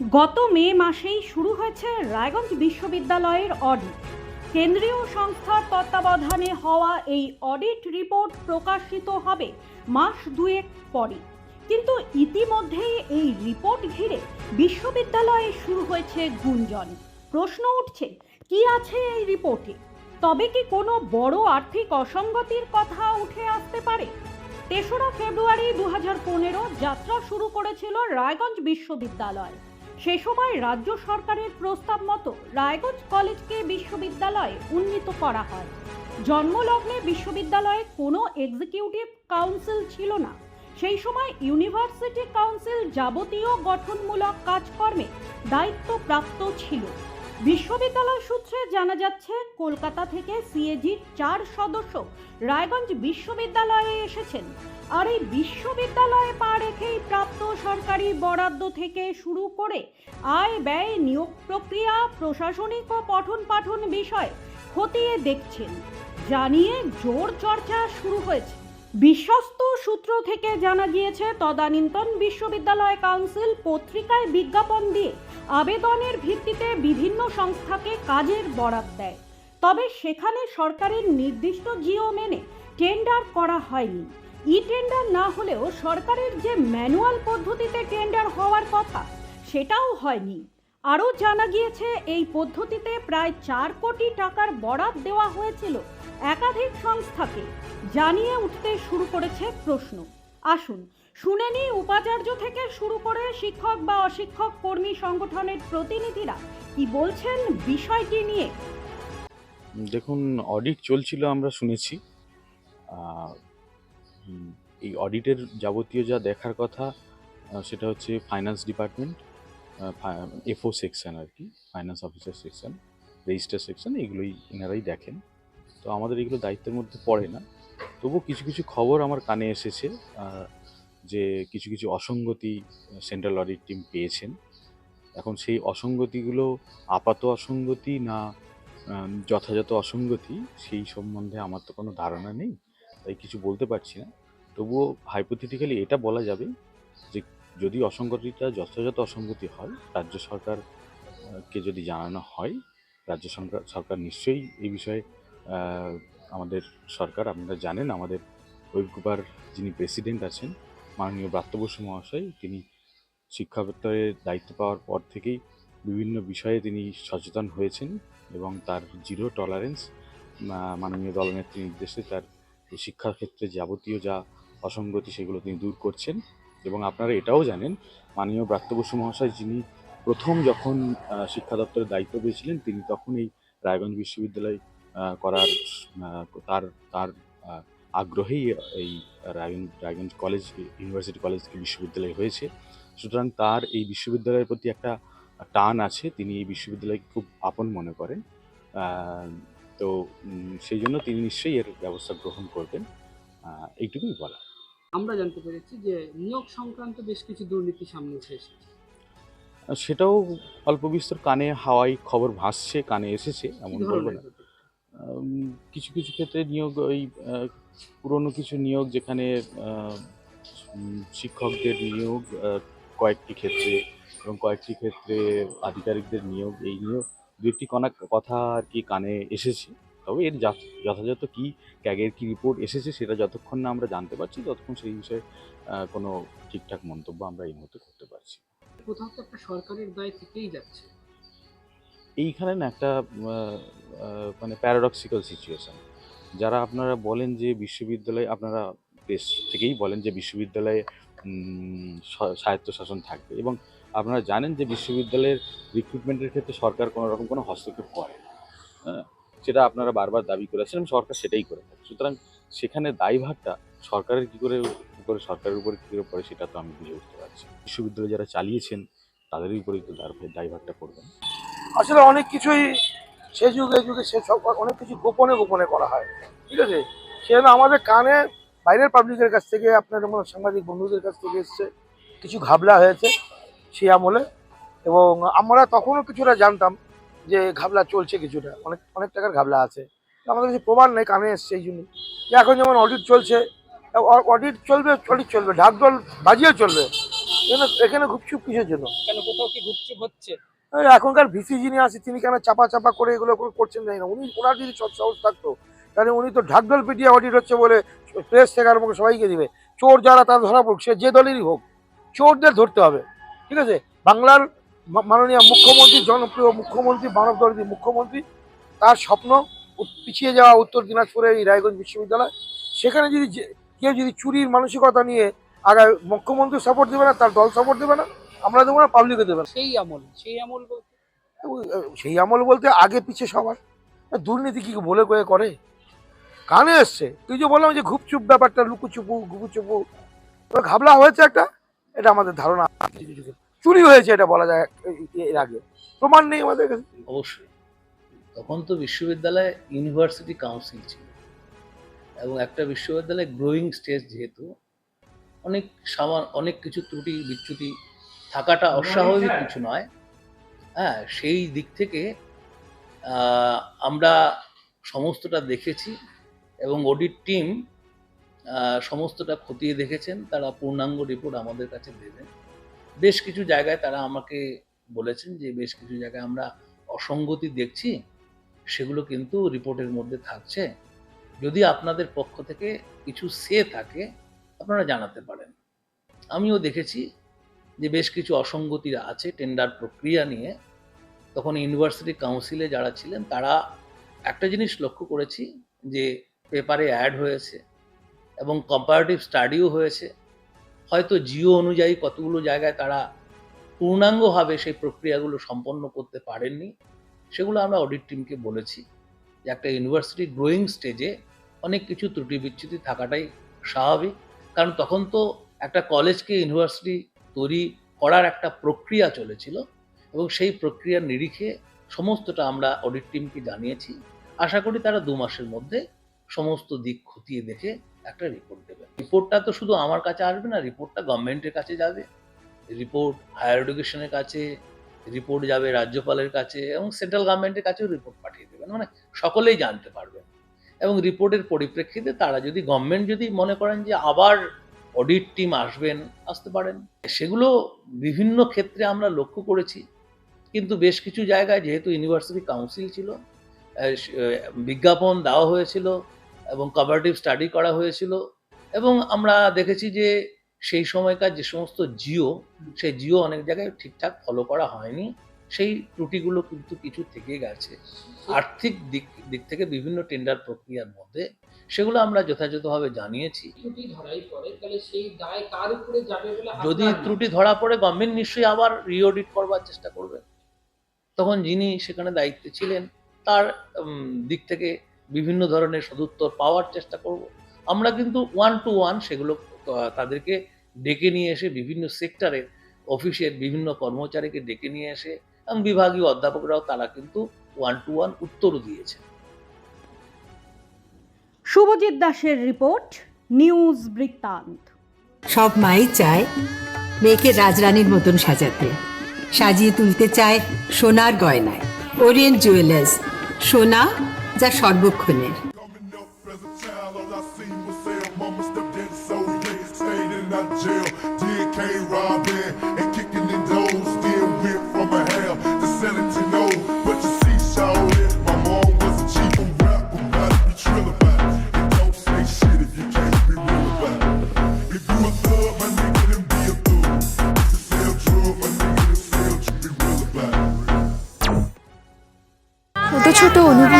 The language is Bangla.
গত মে মাসেই শুরু হয়েছে রায়গঞ্জ বিশ্ববিদ্যালয়ের অডিট কেন্দ্রীয় সংস্থার তত্ত্বাবধানে হওয়া এই অডিট রিপোর্ট প্রকাশিত হবে মাস দুয়েক পরে কিন্তু ইতিমধ্যেই এই রিপোর্ট ঘিরে বিশ্ববিদ্যালয়ে শুরু হয়েছে গুঞ্জন। প্রশ্ন উঠছে, কি আছে এই রিপোর্টে তবে কি কোনো বড় আর্থিক অসঙ্গতির কথা উঠে আসতে পারে? তেসরা ফেব্রুয়ারি দু হাজার পনেরো যাত্রা শুরু করেছিল রায়গঞ্জ বিশ্ববিদ্যালয়। সে সময় রাজ্য সরকারের প্রস্তাব মতো রায়গঞ্জ কলেজকে বিশ্ববিদ্যালয়ে উন্নীত করা হয়। জন্মলগ্নে বিশ্ববিদ্যালয়ে কোনো এক্সিকিউটিভ কাউন্সিল ছিল না। সেই সময় ইউনিভার্সিটি কাউন্সিল যাবতীয় গঠনমূলক কাজকর্মে দায়িত্বপ্রাপ্ত ছিল। বিশ্ববিদ্যালয় সূত্রে জানা যাচ্ছে, কলকাতা থেকে সিএজির চার সদস্য রায়গঞ্জ বিশ্ববিদ্যালয়ে এসেছেন। আর এই বিশ্ববিদ্যালয়ে পা রেখেই প্রাপ্ত সরকারি বরাদ্দ থেকে শুরু করে আয় ব্যয় নিয়োগ প্রক্রিয়া, প্রশাসনিক ও পঠন পাঠন বিষয় খতিয়ে দেখছেন। জানিয়ে জোর চর্চা শুরু হয়েছে। বিশ্বস্ত সূত্র থেকে জানা গিয়েছে, তদানীন্তন বিশ্ববিদ্যালয় কাউন্সিল পত্রিকায় বিজ্ঞাপন দিয়ে আবেদনের ভিত্তিতে বিভিন্ন সংস্থাকে কাজের বরাদ দেয়। তবে সেখানে সরকারের নির্দিষ্ট জিও মেনে টেন্ডার করা হয়নি। ই টেন্ডার না হলেও সরকারের যে ম্যানুয়াল পদ্ধতিতে টেন্ডার হওয়ার কথা, সেটাও হয়নি। আরও জানা গিয়েছে, এই পদ্ধতিতে প্রায় চার কোটি টাকার বরাদ দেওয়া হয়েছিল একাধিক সংস্থাকে জানিয়ে উঠতে শুরু করেছে প্রশ্ন। আসুন, শুনে নিই উপাচার্য থেকে শুরু করে শিক্ষক বা অশিক্ষক কর্মী সংগঠনের প্রতিনিধিরা কি বলছেন, বিষয়টি নিয়ে। দেখুন অডিট চলছিল আমরা শুনেছি। এই অডিটের যাবতীয় যা দেখার কথা সেটা হচ্ছে ফাইন্যান্স ডিপার্টমেন্ট এফও সেকশন আর কি finance officer section register section এগুলোই এনারাই দেখেন। তো আমাদের এগুলো দায়িত্বের মধ্যে পড়ে না। তবু কিছু কিছু খবর আমার কানে এসেছে যে কিছু কিছু অসঙ্গতি সেন্ট্রাল অডিট টিম পেয়েছেন। এখন সেই অসঙ্গতিগুলো আপাত অসঙ্গতি না যথাযথ অসঙ্গতি, সেই সম্বন্ধে আমার তো কোনো ধারণা নেই, তাই কিছু বলতে পারছি না। তবুও হাইপোথেটিক্যালি এটা বলা যাবে যে যদি অসঙ্গতিটা যথাযথ অসঙ্গতি হয়, রাজ্য সরকারকে যদি জানানো হয়, রাজ্য সরকার সরকার নিশ্চয়ই এই বিষয়ে আমাদের সরকার, আপনারা জানেন, আমাদের ঐক্যবার যিনি প্রেসিডেন্ট আছেন, মাননীয় ব্রাত্য বসু মহাশয়, তিনি শিক্ষা দপ্তরের দায়িত্ব পাওয়ার পর থেকেই বিভিন্ন বিষয়ে তিনি সচেতন হয়েছেন এবং তার জিরো টলারেন্স মাননীয় দলনেত্রী নির্দেশে তার শিক্ষাক্ষেত্রে যাবতীয় যা অসঙ্গতি সেগুলো তিনি দূর করছেন। এবং আপনারা এটাও জানেন, মাননীয় ব্রাত্য বসু মহাশয় যিনি প্রথম যখন শিক্ষা দপ্তরের দায়িত্ব পেয়েছিলেন, তিনি তখন এই রায়গঞ্জ বিশ্ববিদ্যালয় করার তার তার আগ্রহেই এই Raiganj Raiganj college university college বিশ্ববিদ্যালয় হয়েছে। সুতরাং তার এই বিশ্ববিদ্যালয়ের প্রতি একটা টান আছে তিনি এই বিশ্ববিদ্যালয়কে খুব আপন মনে করেন। তো সেই জন্য তিনি নিশ্চয়ই এর ব্যবস্থা গ্রহণ করবেন। এইটুকুই বলা আমরা জানতে পেরেছি যে নিয়োগ সংক্রান্ত বেশ কিছু দুর্নীতি সামনে এসেছে। সেটাও অল্প বিস্তর কানে হাওয়াই খবর ভাসছে কানে এসেছে এমন বলব না। কিছু কিছু ক্ষেত্রে নিয়োগ, ওই পুরনো কিছু নিয়োগ যেখানে শিক্ষকদের নিয়োগ কয়েকটি ক্ষেত্রে এবং কয়েকটি ক্ষেত্রে আধিকারিকদের নিয়োগ, এই নিয়োগ দু একটি কথা আর কি কানে এসেছে। তবে এর যথাযথ কি ক্যাগের কি রিপোর্ট এসেছে সেটা যতক্ষণ না আমরা জানতে পারছি, ততক্ষণ সেই বিষয়ে কোনো ঠিকঠাক মন্তব্য আমরা এই মুহূর্তে করতে পারছি কোথাও তো একটা সরকারের দায় থেকেই যাচ্ছে। এইখানে না একটা মানে প্যারাডক্সিক্যাল সিচুয়েশান যারা আপনারা বলেন যে বিশ্ববিদ্যালয়ে, আপনারা দেশ থেকেই বলেন যে বিশ্ববিদ্যালয়ে স্বায়ত্তশাসন থাকবে এবং আপনারা জানেন যে বিশ্ববিদ্যালয়ের রিক্রুটমেন্টের ক্ষেত্রে সরকার কোনো রকম কোনো হস্তক্ষেপ করে সেটা আপনারা বারবার দাবি করেছেন এবং সরকার সেটাই করে থাকে। সুতরাং সেখানে দায়ভারটা সরকারের কী করে, উপরে সরকারের উপরে কী করে পড়ে সেটা তো আমি বুঝে উঠতে পারছি। বিশ্ববিদ্যালয় যারা চালিয়েছেন, তাদেরই উপরেই তো দায়ভারটা পড়বেন। আসলে অনেক কিছুই সে যুগে যুগে সে সব অনেক কিছু গোপনে গোপনে করা হয়। ঠিক আছে? সেজন্য আমাদের কানে বাইরের পাবলিকের কাছ থেকে, আপনার আমার সাংবাদিক বন্ধুদের কাছ থেকে এসছে, কিছু ঘাবলা হয়েছে সেই আমলে। এবং আমরা তখনও কিছুটা জানতাম যে ঘাবলা চলছে কিছুটা। অনেক অনেক টাকার ঘাবলা আছে। আমাদের কাছে প্রমাণ নেই, কানে এসছে এই জন্য এখন যেমন অডিট চলছে অডিট চলবে অডিট চলবে, ঢাকঢোল বাজিয়ে চলবে। এখানে এখানে গুপচুপ কিসের জন্য? কেন কোথাও কি গুপচুপ হচ্ছে? এখনকার ভিসি যিনি আছে, তিনি কেন চাপা চাপা করে এগুলো করছেন জানি না। উনি ওনার যদি সৎ সাহস থাকতো, তাহলে উনি তো ঢাকঢোল পিটিয়ে অডিট হচ্ছে বলে প্রেস আরম্ভ করে সবাইকে দিবে। চোর যারা তারা ধরা পড়ুক, সে যে দলেরই হোক, চোরদের ধরতে হবে। ঠিক আছে? বাংলার মাননীয় মুখ্যমন্ত্রী, জনপ্রিয় মুখ্যমন্ত্রী, মানব দলনী মুখ্যমন্ত্রী, তার স্বপ্ন পিছিয়ে যাওয়া উত্তর দিনাজপুরের এই রায়গঞ্জ বিশ্ববিদ্যালয়। সেখানে যদি কেউ যদি চুরির মানসিকতা নিয়ে আগে মুখ্যমন্ত্রী সাপোর্ট দেবে না, তার দল সাপোর্ট দেবে না। আমরা দেবো না পাবলিকে দেবে না। সেই আমল সেই আমল বলতে? সেই আমল বলতে আগে পিছে সবার। দুর্নীতি কি বলে কয়ে করে? কানে এসছে। তুই যে বললাম যে ঘুপচুপ ব্যাপারটা লুকুচুপু গুপুচুপু ওরা ঘাবলা হয়েছে একটা এটা আমাদের ধারণা। চুরি হয়েছে এটা বলা যায় এর আগে। প্রমাণ নেই আমাদের কাছে। অবশ্যই। তখন তো বিশ্ববিদ্যালয়ে ইউনিভার্সিটি কাউন্সিল ছিল। এবং একটা বিশ্ববিদ্যালয়ে গ্রোয়িং স্টেজ যেহেতু অনেক সামান অনেক কিছু ত্রুটি বিচ্যুতি থাকাটা অস্বাভাবিক কিছু নয়। হ্যাঁ সেই দিক থেকে আমরা সমস্তটা দেখেছি এবং অডিট টিম সমস্তটা খতিয়ে দেখেছেন। তারা পূর্ণাঙ্গ রিপোর্ট আমাদের কাছে দেবেন। বেশ কিছু জায়গায় তারা আমাকে বলেছেন যে বেশ কিছু জায়গায় আমরা অসঙ্গতি দেখছি সেগুলো কিন্তু রিপোর্টের মধ্যে থাকছে। যদি আপনাদের পক্ষ থেকে কিছু সে থাকে আপনারা জানাতে পারেন। আমিও দেখেছি যে বেশ কিছু অসঙ্গতি আছে টেন্ডার প্রক্রিয়া নিয়ে, তখন ইউনিভার্সিটি কাউন্সিলে যারা ছিলেন, তারা একটা জিনিস লক্ষ্য করেছি যে পেপারে অ্যাড হয়েছে এবং কম্পারেটিভ স্টাডিও হয়েছে। হয়তো জিও অনুযায়ী কতগুলো জায়গায় তারা পূর্ণাঙ্গভাবে সেই প্রক্রিয়াগুলো সম্পন্ন করতে পারেননি, সেগুলো আমরা অডিট টিমকে বলেছি যে একটা ইউনিভার্সিটি গ্রোয়িং স্টেজে অনেক কিছু ত্রুটি বিচ্যুতি থাকাটাই স্বাভাবিক। কারণ তখন তো একটা কলেজকে ইউনিভার্সিটি তৈরি করার একটা প্রক্রিয়া চলেছিল এবং সেই প্রক্রিয়ার নিরিখে সমস্তটা আমরা অডিট টিমকে জানিয়েছি। আশা করি তারা দু মাসের মধ্যে সমস্ত দিক খতিয়ে দেখে একটা রিপোর্ট দেবে। রিপোর্টটা তো শুধু আমার কাছে আসবে না রিপোর্টটা গভর্নমেন্টের কাছে যাবে। রিপোর্ট হায়ার এডুকেশনের কাছে রিপোর্ট যাবে রাজ্যপালের কাছে এবং সেন্ট্রাল গভর্নমেন্টের কাছেও রিপোর্ট পাঠিয়ে দেবেন মানে সকলেই জানতে পারবেন এবং রিপোর্টের পরিপ্রেক্ষিতে তারা যদি গভর্নমেন্ট যদি মনে করেন যে আবার অডিট টিম আসবেন, আসতে পারেন। সেগুলো বিভিন্ন ক্ষেত্রে আমরা লক্ষ্য করেছি। কিন্তু বেশ কিছু জায়গায় যেহেতু ইউনিভার্সিটি কাউন্সিল ছিল বিজ্ঞাপন দেওয়া হয়েছিল এবং কভারেটিভ স্টাডি করা হয়েছিল এবং আমরা দেখেছি যে সেই সময়কার যে সমস্ত জিও, সেই জিও অনেক জায়গায় ঠিকঠাক ফলো করা হয়নি। সেই ত্রুটিগুলো কিন্তু কিছু থেকে গেছে। আর্থিক দিক দিক থেকে বিভিন্ন টেন্ডার প্রক্রিয়ার মধ্যে সেগুলো আমরা যথাযথভাবে জানিয়েছি। ত্রুটি ধরাই পড়ে তাহলে সেই দায় কার উপরে যাবে যদি ত্রুটি ধরা পড়ে গভর্নমেন্ট নিশ্চয়ই আবার রিঅডিট করবার চেষ্টা করবে। তখন যিনি সেখানে দায়িত্বে ছিলেন তার দিক থেকে বিভিন্ন ধরনের সদুত্তর পাওয়ার চেষ্টা করব। আমরা কিন্তু ওয়ান টু ওয়ান সেগুলো তাদেরকে ডেকে নিয়ে এসে বিভিন্ন সেক্টরের অফিসের বিভিন্ন কর্মচারীকে ডেকে নিয়ে এসে এবং বিভাগীয় অধ্যাপকরাও তারা কিন্তু ওয়ান টু ওয়ান উত্তরও দিয়েছে শুভজিৎ দাসের রিপোর্ট নিউজ বৃত্তান্ত। সব মাই চায় মেয়েকে রাজরানীর মতন সাজাতে। সাজিয়ে তুলতে চায় সোনার গয়নায়। ওরিয়েন্ট জুয়েলার্স সোনা যা সর্বক্ষণের।